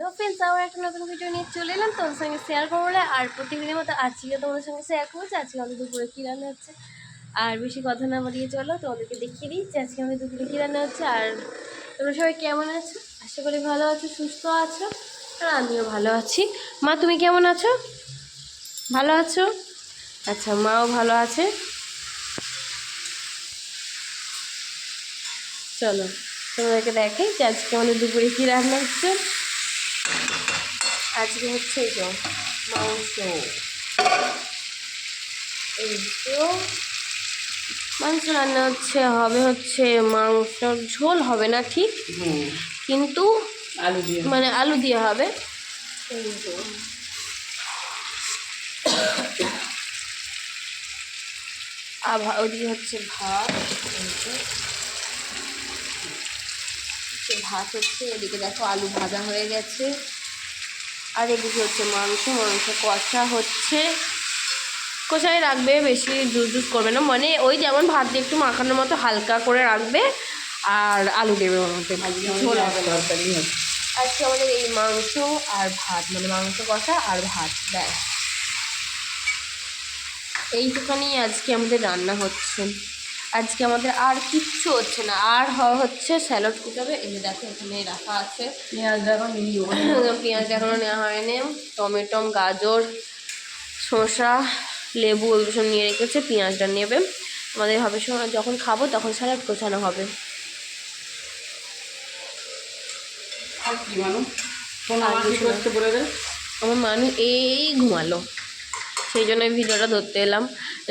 তো ফ্রেন্ডস আবার একটা নতুন ভিডিও নিয়ে চলে এলাম। তোমাদের সঙ্গে শেয়ার করব আর প্রত্যেকদিনের মতো আজকে তোমাদের সঙ্গে শেয়ার করছি। আজকে আমাদের দুপুরে কী রান্না হচ্ছে? আর বেশি কথা না বাড়িয়ে চলো, তোমাদেরকে দেখিয়ে দিই যে আজকে আমাদের দুপুরে কী রান্না হচ্ছে। আর তোমরা সবাই কেমন আছো? আশা করি ভালো আছো, সুস্থ আছো, আর আমিও ভালো আছি। মা, তুমি কেমন আছো? ভালো আছো? আচ্ছা মাও ভালো আছে। চলো, তোমাদেরকে দেখাই যে আজকে আমাদের দুপুরে কী রান্না হচ্ছে। আজকে হচ্ছে এই যে মাংস। এই তো মাংস রান্না হচ্ছে হবে হচ্ছে মাংস ঝোল হবে না ঠিক? কিন্তু আলু দিয়ে। মানে আলু দিয়ে হবে। আর ওদিকে হচ্ছে ভাত। হচ্ছে ভাত হচ্ছে এদিকে দেখো আলু ভাজা হয়ে গেছে। আর এদিকে হচ্ছে মাংস মাংস কষা হচ্ছে। কষাই রাখবে বেশি জুস জুস করবে না। মানে ওই যেমন ভাত দিয়ে একটু মাখানোর মতো হালকা করে রাখবে আর আলু দেবে ওর মধ্যে। ঝোল হবে না। তরকারি হবে। আজকে আমাদের এই মাংস আর ভাত মানে মাংস কষা আর ভাত ব্যাস। এইটুখানি আজকে আমাদের রান্না হচ্ছে। আজকে আমাদের আর কিচ্ছু হচ্ছে না। আর হচ্ছে স্যালাড কুটাবে এই যে দেখো এখানে রাখা আছে। পেঁয়াজ পেঁয়াজ এখনও নেওয়া হয়নি। টমেটো গাজর শসা লেবু ওইগুলো সব নিয়ে রেখেছে। পেঁয়াজটা নেবে। আমাদের হবে সময় যখন খাব তখন স্যালাড গোছানো হবে। আর কি মানুষ আমার মানুষ এই ঘুমালো। সেই জন্য ভিডিওটা ধরতে এলাম।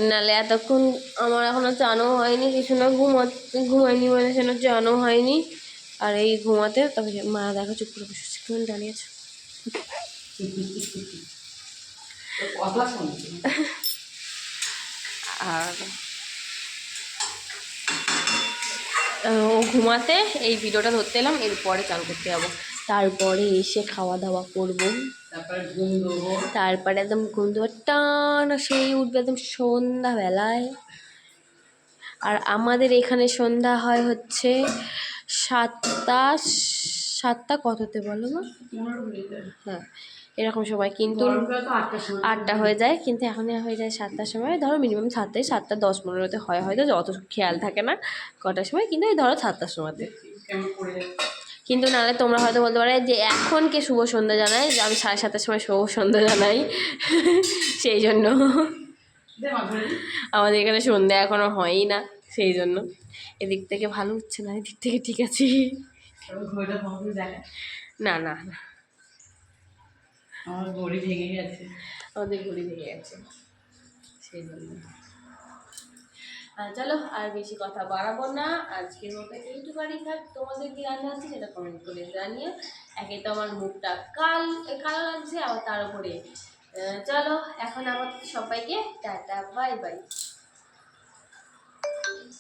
নাহলে এতক্ষণ আমার এখনও চানও হয়নি, কিছু না, ঘুমাতে ঘুমায়নি বলে সেটা চানও হয়নি। আর এই ঘুমাতে তবে মা দেখো চুপ করে বসে কেমন শুনছি আর ও ঘুমাতে, এই ভিডিওটা ধরতে এলাম, এরপরে চান করতে যাব। তারপরে এসে খাওয়া দাওয়া করব। তারপরে একদম ঘুম দেবো। টান সেই উঠবে একদম সন্ধ্যাবেলায়। আর আমাদের এখানে সন্ধ্যা হয় হচ্ছে সাতটা সাতটা কততে বলো না হ্যাঁ এরকম সময়। কিন্তু আটটা হয়ে যায়। কিন্তু এখন হয়ে যায় সাতটার সময়। ধরো মিনিমাম সাতটায় সাতটা দশ পনেরোতে হয়। হয়তো যত খেয়াল থাকে না কটার সময়। কিন্তু এই ধরো সাতটার সময়তে। কিন্তু নাহলে তোমরা হয়তো বলতে পারো যে এখন কে শুভ সন্ধ্যা জানাই যে আমি সাড়ে সাতটার সময় শুভ সন্ধ্যা জানাই। সেই জন্য। আমাদের এখানে সন্ধ্যা এখনও হয়ই না সেই জন্য। এদিক থেকে ভালো হচ্ছে না এদিক থেকে ঠিক আছে। না না না। আমার ঘড়ি ভেঙে গেছে। আমাদের ঘুরি ভেঙে গেছে। সেই জন্য। চলো আর বেশি কথা বাড়াবো না। আজকের মতো এইটুকানি থাক। তোমাদের কি রান্না আছে সেটা কমেন্ট করে জানিয়ে একে তো আমার মুখটা কাল, কালো লাগছে, আবার তার উপরে। চলো, এখন আমার সবাইকে টাটা বাই বাই